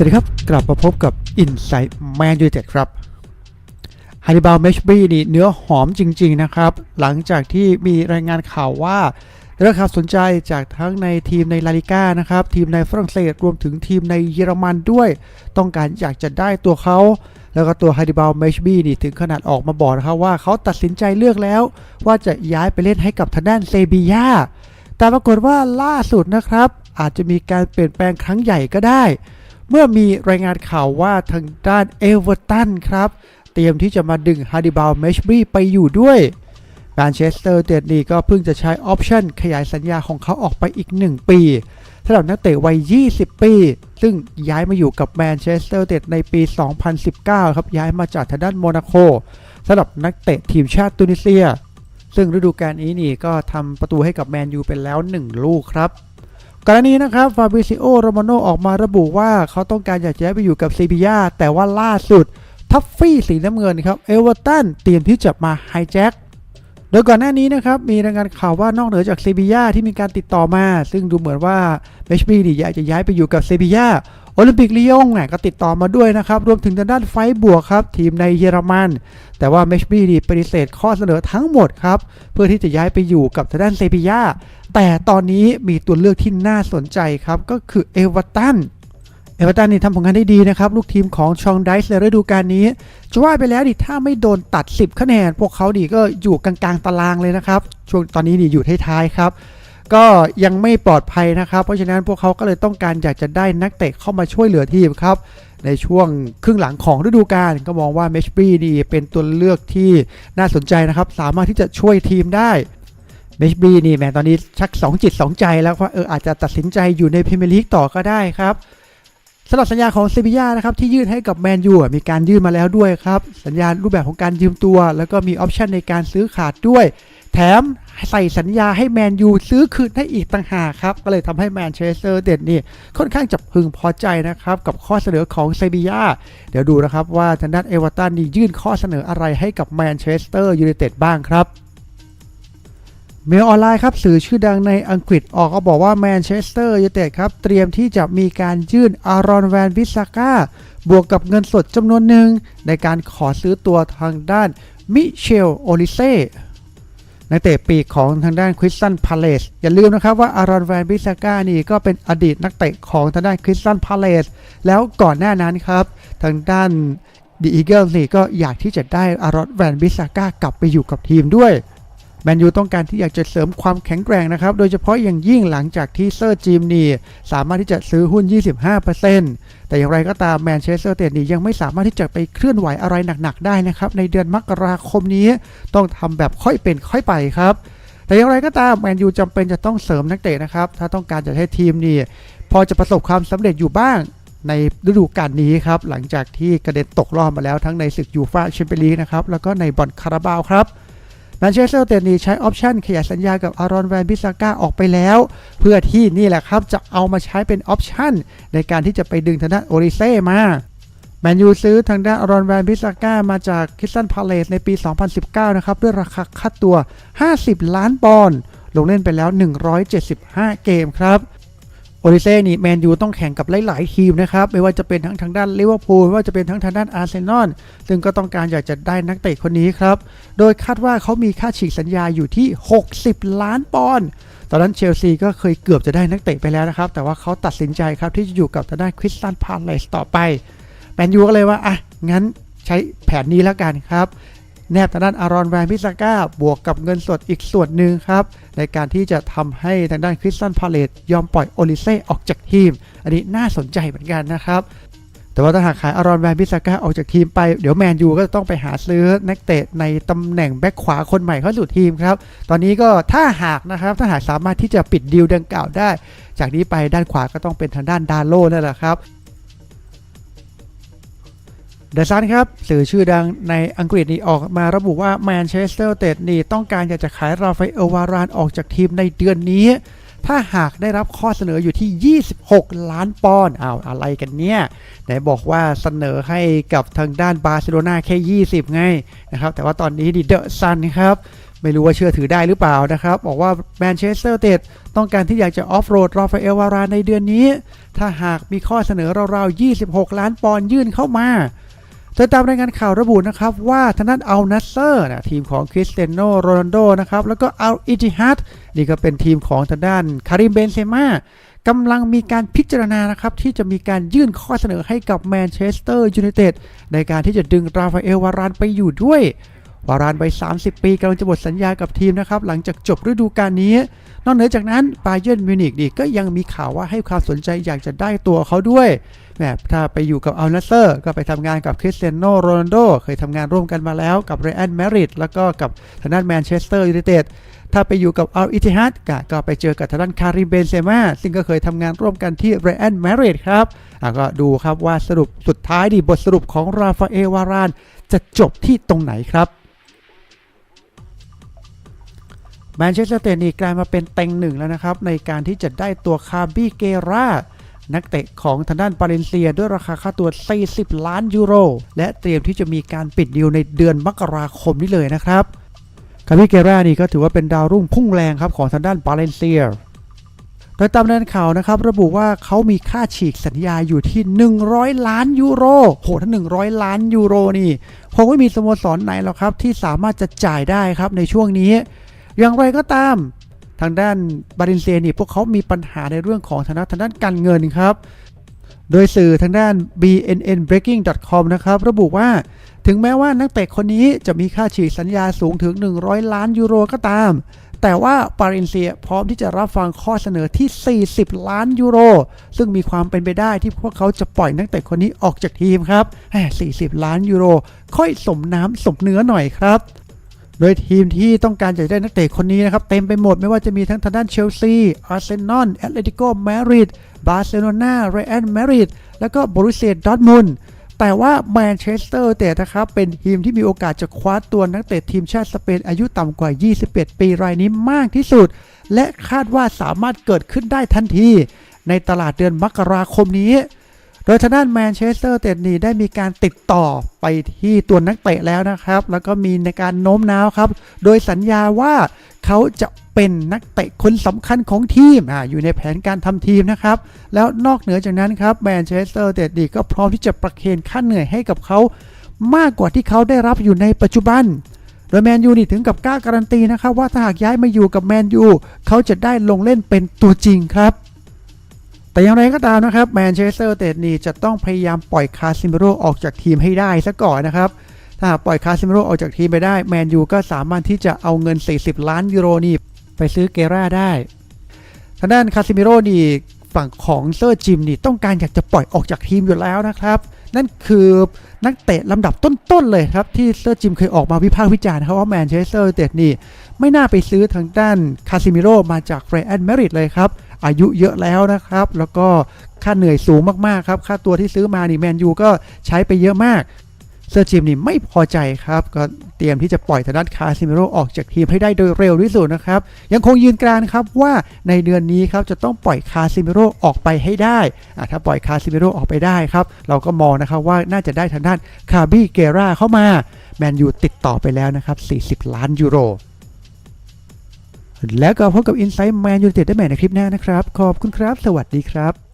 สวัสดีครับ กลับมาพบกับ Insight Man United ครับฮาริบาลเมชบี้นี่เนื้อหอมจริง ๆ นะครับ หลังจากที่มีรายงานข่าวว่าได้รับความสนใจจากทั้งในทีมในลาลิก้านะครับ ทีมในฝรั่งเศสรวมถึงทีมในเยอรมันด้วย ต้องการอยากจะได้ตัวเขา แล้วก็ตัวฮาริบาลเมชบี้นี่ถึงขนาดออกมาบอกนะครับว่าเขาตัดสินใจเลือกแล้ว ว่าจะย้ายไปเล่นให้กับทางด้านเซบียาแต่ปรากฏว่าล่าสุดนะครับ อาจจะมีการเปลี่ยนแปลงครั้งใหญ่ก็ได้ เมื่อมีรายงานข่าวว่าทางด้านเอเวอร์ตันครับ เตรียมที่จะมาดึงฮาร์ดิบาลเมชบรีไปอยู่ด้วยแมนเชสเตอร์เดนีก็เพิ่งจะใช้ออปชั่นขยายสัญญาของเขาออกไปอีก 1 ปีสำหรับนักเตะวัย 20 ปี ซึ่งย้ายมาอยู่กับแมนเชสเตอร์เตดในปี 2019 ครับ ย้ายมาจากทางด้านโมนาโกสำหรับนักเตะทีมชาติตุนิเซีย ซึ่งฤดูกาลนี้นี่ก็ทำประตูให้กับแมนยูไปแล้ว 1 ลูกครับ กรณีนะครับฟาบิซิโอโรมาโนออกมาระบุว่าเขาต้องการอยากจะย้ายไปอยู่กับซีบียาแต่ว่าล่าสุด ทัฟฟี่สีน้ำเงินครับเอเวอร์ตันเตรียมที่จะมาไฮแจ็คโดยก่อนหน้านี้นะครับมีรายงานข่าวว่านอกเหนือจากเซบียาที่มีการติดต่อมา ซึ่งดูเหมือนว่าเมชบีนี่อยากจะย้ายไปอยู่กับเซบียาโอลิมปิกลียงเนี่ยก็ติดต่อมาด้วยนะครับ รวมถึงทางด้านไฟบวกครับ ทีมในเยอรมัน แต่ว่าเมชบีนี่ปฏิเสธข้อเสนอทั้งหมดครับ เพื่อที่จะย้ายไปอยู่กับทางด้านเซบียา แต่ตอนนี้มีตัวเลือกที่น่าสนใจครับก็คือเอเวอร์ตันเอเวอร์ตันนี่ทำผลงานได้ดีนะครับ ลูกทีมของชองไดส์ในฤดูกาลนี้ จะว่าไปแล้วดิถ้าไม่โดนตัด 10 คะแนน พวกเขาดีก็อยู่กลางๆตารางเลยนะครับ ช่วงตอนนี้ดีอยู่ท้ายๆครับ ก็ยังไม่ปลอดภัยนะครับ เพราะฉะนั้นพวกเขาก็เลยต้องการอยากจะได้นักเตะเข้ามาช่วยเหลือทีมครับ ในช่วงครึ่งหลังของฤดูกาลก็มองว่าเมชบรีนี่เป็นตัวเลือกที่น่าสนใจนะครับ สามารถที่จะช่วยทีมได้ เมชบรีนี่แหมตอนนี้ชัก 2 จิต 2 ใจแล้วว่าเอออาจจะตัดสินใจอยู่ในพรีเมียร์ลีกต่อก็ได้ครับสำหรับสัญญาของเซบียานะครับที่ยื่นให้กับแมนยูมีการยื่นมาแล้วด้วยครับ สัญญารูปแบบของการยืมตัว แล้วก็มีออปชันในการซื้อขาดด้วย แถมใส่สัญญาให้แมนยูซื้อคืนให้อีกต่างหากครับ ก็เลยทำให้แมนเชสเตอร์เด็ดนี่ค่อนข้างจะพึงพอใจนะครับ กับข้อเสนอของเซบียาเดี๋ยวดูนะครับว่าทางด้านเอเวอร์ตันนี่ยื่นข้อเสนออะไรให้กับแมนเชสเตอร์ยูไนเต็ดบ้างครับ เมลออนไลน์ครับสื่อชื่อดังในอังกฤษออกก็บอกว่าแมนเชสเตอร์ยูไนเต็ดครับเตรียมที่จะมีการยื่นอารอนแวนวิสาก้าบวกกับเงินสดจำนวนหนึ่ง ในการขอซื้อตัวทางด้านมิเชลโอลิเซ่นักเตะปีกของทางด้านคริสตันพาเลสอย่าลืมนะครับว่าอารอนแวนวิสาก้านี่ก็เป็นอดีตนักเตะของทางด้านคริสตันพาเลสแล้วก่อนหน้านั้นครับ ทางด้านดีอีเกิลนี่ก็อยากที่จะได้อารอนแวนวิสาก้ากลับไปอยู่กับทีมด้วย แมนยูต้องการที่อยากจะเสริมความแข็งแกร่งนะครับ โดยเฉพาะอย่างยิ่งหลังจากที่เซอร์จิมนีสามารถที่จะซื้อหุ้น 25%แต่อย่างไรก็ตามแมนเชสเตอร์เตดนียังไม่สามารถที่จะไปเคลื่อนไหวอะไรหนักๆได้นะครับ ในเดือนมกราคมนี้ ต้องทำแบบค่อยเป็นค่อยไปครับ แต่อย่างไรก็ตามแมนยูจำเป็นจะต้องเสริมนักเตะนะครับ ถ้าต้องการจะให้ทีมนี่พอจะประสบความสำเร็จอยู่บ้างในฤดูกาลนี้ครับ หลังจากที่กระเด็นตกรอบมาแล้วทั้งในศึกยูฟ่าแชมเปี้ยนลีกนะครับแล้วก็ในบอลคาราบาวครับ แมนเชสเตอร์เตนีใช้ออปชันขยายสัญญากับอารอนแวนบิสาก้าออกไปแล้ว เพื่อที่นี่แหละครับ จะเอามาใช้เป็นออปชันในการที่จะไปดึงทางด้านโอริเซ่มาแมนยูซื้อทางด้านอารอนแวนบิสาก้ามาจากคิสตันพาเลสในปี 2019 นะครับ ด้วยราคาค่าตัว 50 ล้านปอนด์ลงเล่นไปแล้ว 175 เกมครับ โอริเซ่นี่แมนยูต้องแข่งกับหลาย ๆ ทีมนะครับ ไม่ว่าจะเป็นทั้งทางด้านลิเวอร์พูลไม่ว่าจะเป็นทั้งทางด้านอาร์เซนอลซึ่งก็ต้องการอยากจะได้นักเตะคนนี้ครับ โดยคาดว่าเขามีค่าฉีกสัญญาอยู่ที่ 60 ล้านปอนด์ตอนนั้นเชลซีก็เคยเกือบจะได้นักเตะไปแล้วนะครับ แต่ว่าเขาตัดสินใจครับที่จะอยู่กับทางด้านคริสตันพาเลสต่อไปแมนยูก็เลยว่าอะงั้นใช้แผนนี้แล้วกันครับ แนบทางด้านอารอนแวนพิซาก้าบวกกับเงินสดอีกส่วนหนึ่งครับ ในการที่จะทำให้ทางด้านคริสตันพาเลตยอมปล่อยโอลิเซ่ออกจากทีม อันนี้น่าสนใจเหมือนกันนะครับ แต่ว่าถ้าหากขายอารอนแวนพิซาก้าออกจากทีมไป เดี๋ยวแมนยูก็จะต้องไปหาซื้อนักเตะในตำแหน่งแบ็คขวาคนใหม่เข้าสู่ทีมครับ ตอนนี้ก็ถ้าหากนะครับถ้าหากสามารถที่จะปิดดีลดังกล่าวได้ จากนี้ไปด้านขวาก็ต้องเป็นทางด้านดาโลนั่นแหละครับ เดอะซันครับสื่อชื่อดังในอังกฤษนี่ออกมาระบุว่าแมนเชสเตอร์เตดนี่ต้องการอยากจะขายราฟาเอลวารานออกจากทีมในเดือนนี้ ถ้าหากได้รับข้อเสนออยู่ที่ 26 ล้านปอนด์อ้าวอะไรกันเนี่ยไหนบอกว่าเสนอให้กับทางด้านบาร์เซโลนาแค่ 20 ไงนะครับแต่ว่าตอนนี้ดิเดอะซันครับไม่รู้ว่าเชื่อถือได้หรือเปล่านะครับ บอกว่าแมนเชสเตอร์เตดต้องการที่อยากจะออฟโรดราฟาเอลวารานในเดือนนี้ ถ้าหากมีข้อเสนอราวๆ26 ล้านปอนด์ยื่นเข้ามา โดยตามรายงานข่าวระบุนะครับว่าทางด้านอัลนัสเซอร์นะทีมของคริสเตียโนโรนัลโดนะครับแล้วก็อัลอิจิฮัดนี่ก็เป็นทีมของทางด้านคาริมเบนเซม่ากำลังมีการพิจารณานะครับที่จะมีการยื่นข้อเสนอให้กับแมนเชสเตอร์ยูไนเต็ดในการที่จะดึงราฟาเอลวารานไปอยู่ด้วย วารานไป30 ปีกำลังจะหมดสัญญากับทีมนะครับ หลังจากจบฤดูกาลนี้ นอกเหนือจากนั้นบาเยิร์นมิวนิกนี่ก็ยังมีข่าวว่าให้ความสนใจอยากจะได้ตัวเขาด้วยแหมถ้าไปอยู่กับอัลนัสเซอร์ก็ไปทำงานกับคริสเตียโนโรนัลโดเคยทำงานร่วมกันมาแล้วกับเรอันแมริดแล้วก็กับทางด้านแมนเชสเตอร์ยูไนเต็ดถ้าไปอยู่กับอัลอิติฮัดก็ไปเจอกับทางด้านคาริเบนเซมาซึ่งก็เคยทำงานร่วมกันที่เรอันแมริดครับอะก็ดูครับว่าสรุปสุดท้ายดีบทสรุปของราฟาเอลวาราน จะจบที่ตรงไหนครับ แมนเชสเตอร์เตนี่กลายมาเป็นเต็งหนึ่งแล้วนะครับ ในการที่จะได้ตัวคาบีเกรานักเตะของทางด้านปาเลนเซียด้วยราคาค่าตัว 40 ล้านยูโร และเตรียมที่จะมีการปิดดีลในเดือนมกราคมนี้เลยนะครับ คาบีเกรานี่ก็ถือว่าเป็นดาวรุ่งพุ่งแรงครับของทางด้านปาเลนเซีย โดยตามรายงานข่าวนะครับ ระบุว่าเขามีค่าฉีกสัญญาอยู่ที่ 100 ล้านยูโร โหถ้า 100 ล้านยูโรนี่คงไม่มีสโมสรไหนหรอกครับที่สามารถจะจ่ายได้ครับในช่วงนี้ อย่างไรก็ตาม ทางด้านบารินเซียนี่พวกเขามีปัญหาในเรื่องของทางด้านทางด้านการเงินครับ โดยสื่อทางด้าน bnnbreaking.com นะครับระบุว่าถึงแม้ว่านักเตะคนนี้จะมีค่าฉีกสัญญาสูงถึง 100 ล้านยูโรก็ตาม แต่ว่าปารินเซียพร้อมที่จะรับฟังข้อเสนอที่ 40 ล้านยูโร ซึ่งมีความเป็นไปได้ที่พวกเขาจะปล่อยนักเตะคนนี้ออกจากทีมครับแหม40 ล้านยูโร ค่อยสมน้ำสมเนื้อหน่อยครับ โดยทีมที่ต้องการจะได้นักเตะคนนี้นะครับ เต็มไปหมดไม่ว่าจะมีทั้งทางด้านเชลซี อาร์เซนอล แอตเลติโกมาดริด บาร์เซโลนาเรอัลมาดริด แล้วก็บรูเซียดอร์ทมุนแต่ว่าแมนเชสเตอร์เตะนะครับ เป็นทีมที่มีโอกาสจะคว้าตัวนักเตะทีมชาติสเปนอายุต่ำกว่า 21 ปีรายนี้มากที่สุด และคาดว่าสามารถเกิดขึ้นได้ทันที ในตลาดเดือนมกราคมนี้ โดยทางด้านแมนเชสเตอร์เตดนีได้มีการติดต่อไปที่ตัวนักเตะแล้วนะครับ แล้วก็มีในการโน้มน้าวครับ โดยสัญญาว่าเขาจะเป็นนักเตะคนสำคัญของทีมอ่าอยู่ในแผนการทำทีมนะครับ แล้วนอกเหนือจากนั้นครับแมนเชสเตอร์เตดนีก็พร้อมที่จะประเคนค่าเหนื่อยให้กับเขามากกว่าที่เขาได้รับอยู่ในปัจจุบันโดยแมนยูนี่ถึงกับกล้าการันตีนะครับว่าถ้าหากย้ายมาอยู่กับแมนยูเขาจะได้ลงเล่นเป็นตัวจริงครับ แต่อย่างไรก็ตามนะครับแมนเชสเตอร์เตดนี่จะต้องพยายามปล่อยคาซิเมโรออกจากทีมให้ได้ซะก่อนนะครับ ถ้าปล่อยคาซิเมโรออกจากทีมไปได้แมนยูก็สามารถที่จะเอาเงิน 40 ล้านยูโรนี่ไปซื้อเกราได้ทางด้านคาซิเมโรนี่ฝั่งของเซอร์จิมนี่ต้องการอยากจะปล่อยออกจากทีมอยู่แล้วนะครับ นั่นคือนักเตะลำดับต้นๆเลยครับ ที่เซอร์จิมเคยออกมาวิพากษ์วิจารณ์ครับว่าแมนเชสเตอร์เตดนี่ไม่น่าไปซื้อทางด้านคาซิเมโรมาจากเรอันเมริดเลยครับ อายุเยอะแล้วนะครับ แล้วก็ค่าเหนื่อยสูงมากๆครับค่าตัวที่ซื้อมานี่แมนยูก็ใช้ไปเยอะมากเซอร์จิมนี่ไม่พอใจครับ ก็เตรียมที่จะปล่อยทางด้านคาซิเมโรออกจากทีมให้ได้โดยเร็วที่สุดนะครับ ยังคงยืนกรานครับว่าในเดือนนี้ครับจะต้องปล่อยคาซิเมโรออกไปให้ได้อะถ้าปล่อยคาซิเมโรออกไปได้ครับ เราก็มองนะครับว่าน่าจะได้ทางด้านคาบี้เกราเข้ามา แมนยูติดต่อไปแล้วนะครับ 40 ล้านยูโร แล้วก็พบกับ Inside Man United ได้ใหม่ในคลิปหน้านะครับ ขอบคุณครับ สวัสดีครับ